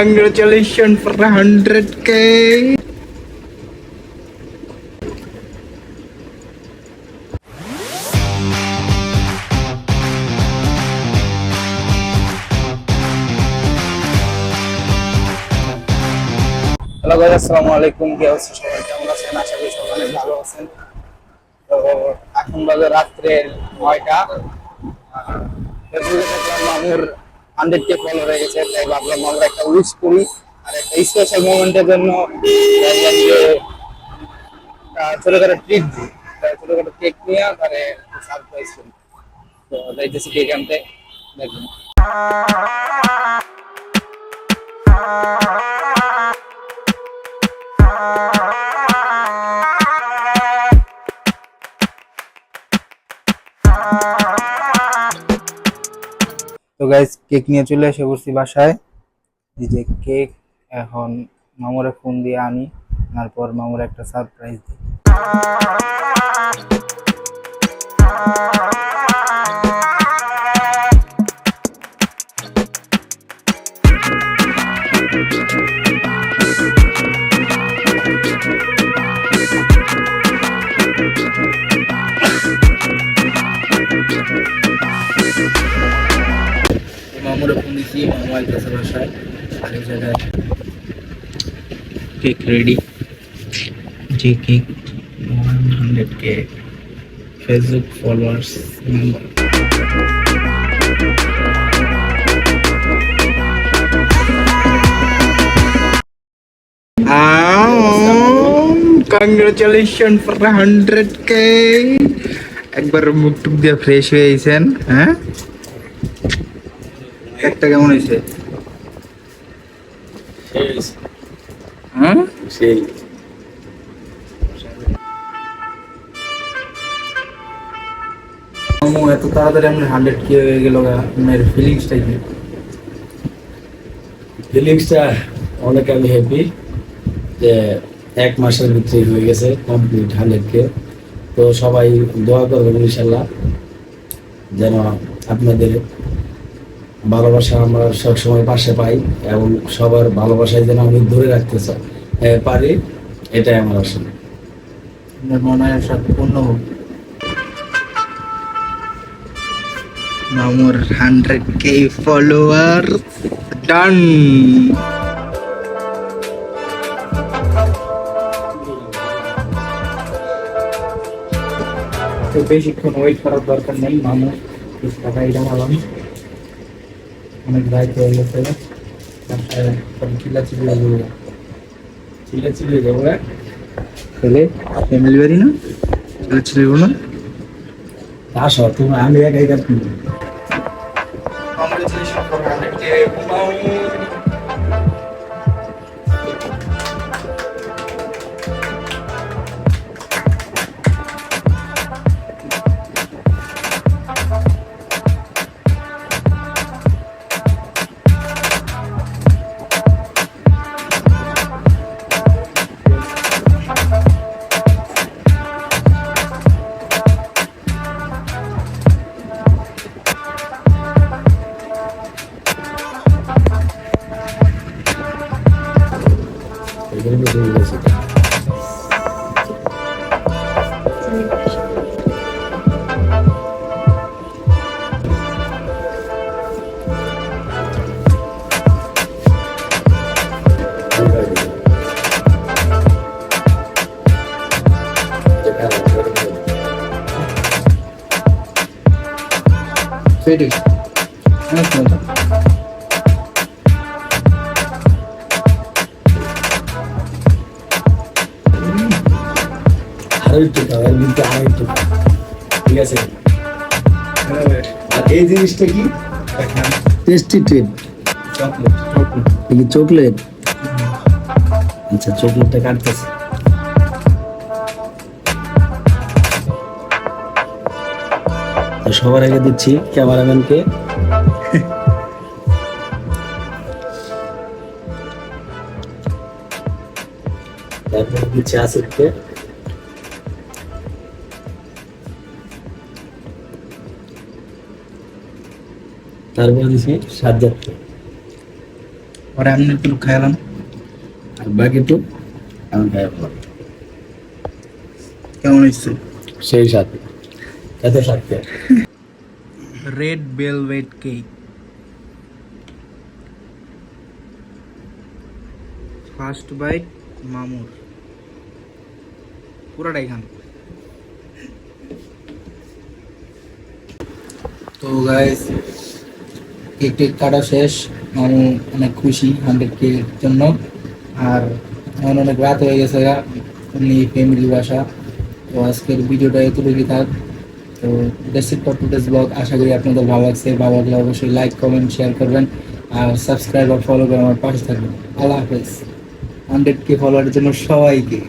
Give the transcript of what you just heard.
Congratulations for 100k. Hello guys আসসালামু আলাইকুম কি অবস্থা সবাই? কেমন আছেন? আশা করি সবাই ভালো আছেন। তো এখন বাজে রাত্রে নয়টা। ফেসবুকে দেখলাম মামুর হান্ড্রেড কে ফলো হয়ে গেছে, তাই ভাবলাম আমরা একটা উইশ করি। আর একটা স্পেশাল মোমেন্টের জন্য ছোটখাটো ট্রিট দিই। ছোটখাটো কেক নিয়ে তারে সারপ্রাইজ করি। তো যাইতেছি কেক আনতে। দেখুন। তো গাইজ কেক নিয়ে চলে এসে পড়ছি বাসায়। এই যে কেক এখন মামুরে ফোন দিয়ে আনি, তারপর মামুরে একটা সারপ্রাইজ দিই। মামুরে ফোন দিচ্ছি মামু আইতেছে বাসায় আর এই জায়গায় কেক রেডি যে cake one hundred K Facebook followers member congratulation for hundred K একবার মুখ টুক দিয়ে ফ্রেশ হয়ে গেছেন হ্যাঁ একটা কেমন হয়েছে? হ্যাঁ সেই। এত তাড়াতাড়ি আমরা হান্ড্রেড কে হয়ে গেল আপনার ফিলিংসটা কি? ফিলিংসটা অনেক আমি হ্যাপি যে এক মাসের ভিতরে হয়ে গেছে কমপ্লিট হান্ড্রেড কে তো সবাই দোয়া করবেন ইনশাল্লাহ যেন আপনাদের ভালোবাসা আমরা সবসময় পাশে পাই এবং সবার ভালোবাসায় যেন আমি ধরে রাখতে চাই পারি এটাই আমার আসলে। মনে হয় সব পূর্ণ হোক। মামুর হান্ড্রেড কে ফলোয়ার ডান তো বেশিক্ষণ ওয়েট করার দরকার নেই মামু টাকাই জানালাম অনেক দায়িত্ব হয়ে গেছে চিল্লা চিল্লা চিল্লা চিল্লি যাব? ছেলে ফ্যামিলি বাড়ি না? ছেলে বলুন না? আসো তুমি আমি একাই কাজ Congratulations এখানে তো হয়ে গেছে Ready? অনেক মজা এর মধ্যে ঠিক আছে আর এই জিনিসটা কি টেস্টি চকলেট চকলেট কি চকলেট আচ্ছা চকলেটটা কাটতেছে সবার আগে দিচ্ছি ক্যামেরাম্যানকে তারপর দিচ্ছি আসিফকে তারপর দিচ্ছি সাজ্জাদকে পরে আমি একটু খাইলাম আর বাকি তো আমি খাই ভালো কেমন হয়েছে? সেই সাথে এত সাথে red velvet cake first bite মামুর। পুরাটাই খান। তো গাইস কেক টেক কাটা শেষ। আমি অনেক খুশি হান্ড্রেড কেক জন্য। আর এখন অনেক রাত হয়ে গেছে এমনি ফ্যামিলি বাসা। তো আজকের ভিডিওটা এতটুকুই থাক। তো ফর টুডেস ব্লগ আশা করি আপনাদের ভালো লাগছে। ভালো লাগলে অবশ্যই লাইক কমেন্ট শেয়ার করবেন। আর সাবস্ক্রাইব আর ফলো করে আমার পাশে থাকবেন। আল্লাহ হাফেজ। হান্ড্রেড কে ফলোয়ারের জন্য সবাইকে।